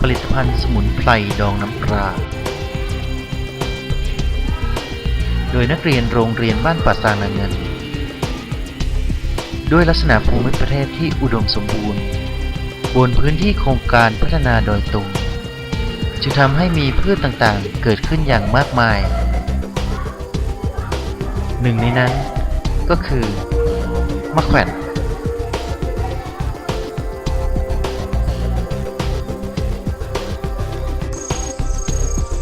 ผลิตภัณฑ์สมุนไพรดองน้ำปลา โดยนักเรียนโรงเรียนบ้านป่าซางนาเงิน ด้วยลักษณะภูมิประเทศที่อุดมสมบูรณ์ บนพื้นที่โครงการพัฒนาโดยตรงจึงทำให้มีพืชต่างๆ เกิดขึ้นอย่างมากมาย หนึ่งในนั้นก็คือมะแขวน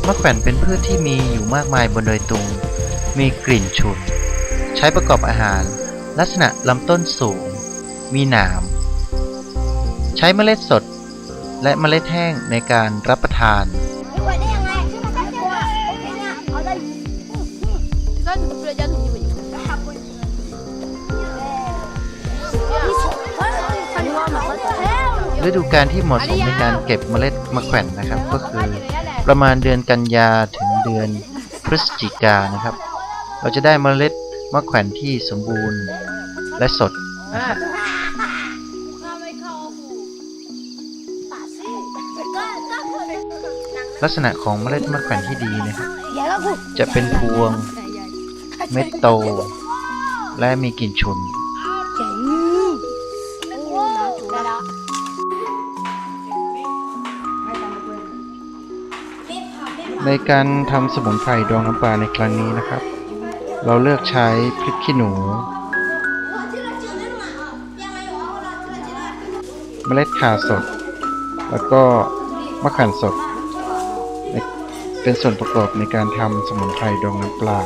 มะแขวนเป็นพืชที่มีอยู่มากมายบนโดยตรงมีกลิ่นฉุน ใช้ประกอบอาหาร ลักษณะลำต้นสูง มีหนาม ใช้เมล็ดสด และเมล็ดแห้งในการรับประทาน ฤดูการที่เหมาะสมในการเก็บเมล็ดมะแขวนนะครับ ก็คือ ประมาณเดือนกันยาถึงเดือนพฤศจิกานะครับ เราจะได้เมล็ดมะแขวนที่สมบูรณ์และสดลักษณะของเมล็ดมะแขวนที่ดีนะครับจะเป็นพวง เม็ดโต และมีกลิ่นฉุน ในการทำสมุนไพรดองน้ำปลาในครั้งนี้นะครับ เราเลือกใช้พริกขี้หนู เมล็ดข่าสด แล้วก็มะขามสด เป็นส่วนประกอบในการทำสมุนไพรดองน้ำปลา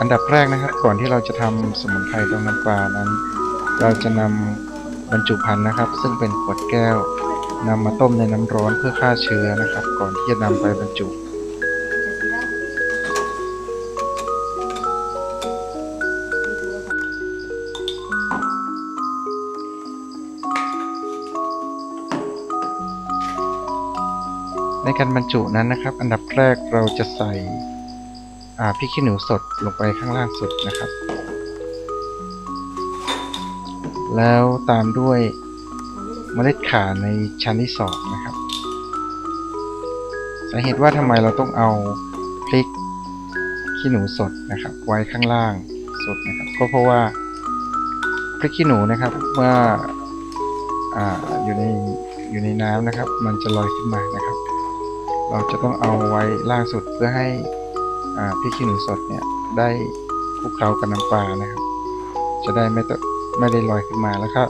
อันดับแรกนะครับก่อนที่เราจะทำสมุนไพรดองน้ำปลานั้น เราจะนำบรรจุภัณฑ์นะครับ ซึ่งเป็นขวดแก้วนำมาต้มในน้ำร้อนเพื่อฆ่าเชื้อนะครับ ก่อนที่จะนำไปบรรจุ ในการบรรจุนั้นนะครับ อันดับแรกเราจะใส่ พริกขี้หนูสดลงไปข้างล่างสุดนะครับ แล้วตามด้วยเมล็ดข่าในชั้นที่สองนะครับสาเหตุว่าทำไมเราต้องเอาพริกขี้หนูสดนะครับ ไว้ข้างล่างสุดนะครับก็เพราะว่าพริกขี้หนูนะครับเมื่อออยู่ในอยู่ในน้ำนะครับ มันจะลอยขึ้นมานะครับ เราจะต้องเอาไว้ล่างสุดเพื่อให้ พริกขี้หนูสดเนี่ยได้คลุกเคล้ากับน้ำปลานะครับ จะได้ไม่ต้องไม่ได้ลอยขึ้นมาแล้วก็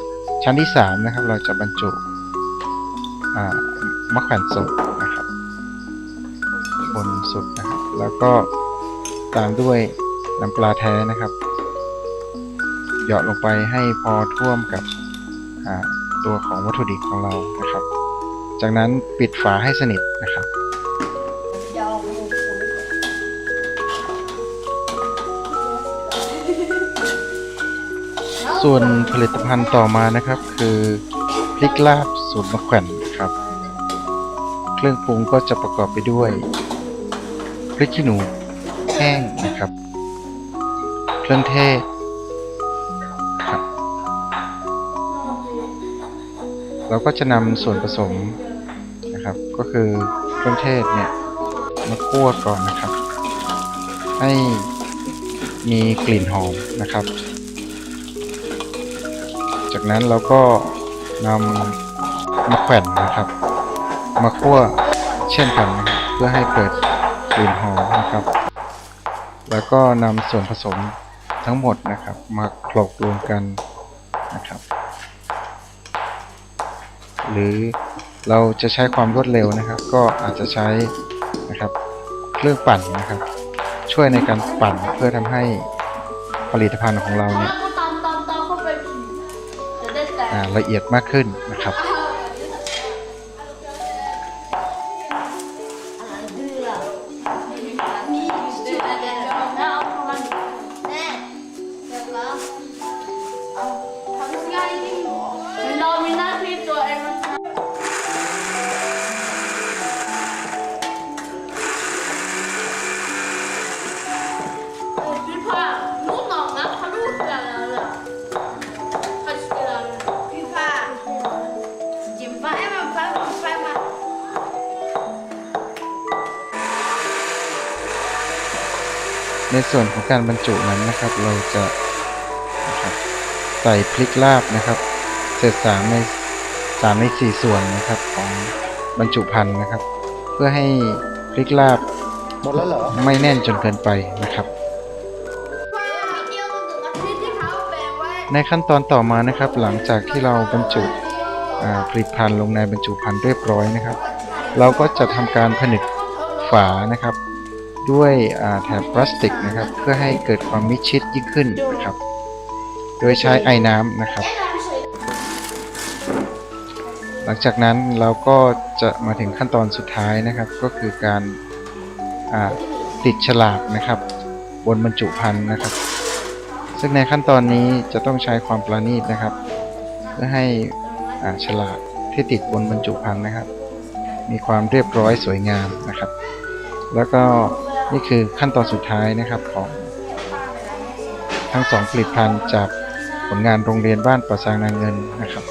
ชั้นที่สามนะครับ เราจะบรรจุมะแขวนสดนะครับ บนสุดนะครับ แล้วก็ตามด้วยน้ำปลาแท้นะครับเหยาะลงไปให้พอท่วมกับตัวของวัตถุดิบของเรานะครับ จากนั้นปิดฝาให้สนิทนะครับ ส่วนผลิตภัณฑ์ต่อมานะครับ คือพริกลาบสูตรมะแขวนครับ เครื่องปรุงก็จะประกอบไปด้วยพริกขี้หนูแห้งนะครับ เครื่องเทศครับเราก็จะนำส่วนผสมนะครับ ก็คือเครื่องเทศเนี่ยมาคั่วก่อนนะครับ ให้มีกลิ่นหอมนะครับ จากนั้นเราก็นำมะแขวนนะครับ มาคั่วเช่นกันนะครับเพื่อให้เกิดกลิ่นหอมนะครับ แล้วก็นำส่วนผสมทั้งหมดนะครับ มาโขลกรวมกันนะครับ หรือเราจะใช้ความรวดเร็วนะครับ ก็อาจจะใช้นะครับเครื่องปั่นนะครับ ช่วยในการปั่นเพื่อทำให้ผลิตภัณฑ์ของเราเนี่ย ละเอียดมากขึ้นนะครับ ในส่วนของการบรรจุนั้นนะครับ เราจะนะครับใส่พริกลาบนะครับ เศษสามในสามในสี่ส่วนนะครับของบรรจุภัณฑ์นะครับ เพื่อให้พริกลาบหมดแล้วเหรอไม่แน่นจนเกินไปนะครับ ในขั้นตอนต่อมานะครับ หลังจากที่เราบรรจุอ่าผลิตภัณฑ์ลงในบรรจุภัณฑ์เรียบร้อยนะครับ เราก็จะทำการผนึกฝานะครับ ด้วยอ่าแถบพลาสติกนะครับ เพื่อให้เกิดความมิดชิดยิ่งขึ้นนะครับ โดยใช้ไอ้น้ำนะครับ หลังจากนั้นเราก็จะมาถึงขั้นตอนสุดท้ายนะครับ ก็คือการอ่าติดฉลากนะครับ บนบรรจุภัณฑ์นะครับ ซึ่งในขั้นตอนนี้จะต้องใช้ความประณีตนะครับ เพื่อให้อ่าฉลากที่ติดบนบรรจุภัณฑ์นะครับ มีความเรียบร้อยสวยงามนะครับ แล้วก็ นี่คือขั้นตอนสุดท้ายนะครับของทั้งสองผลิตภัณฑ์จากผลงานโรงเรียนบ้านประสางนางเงินนะครับ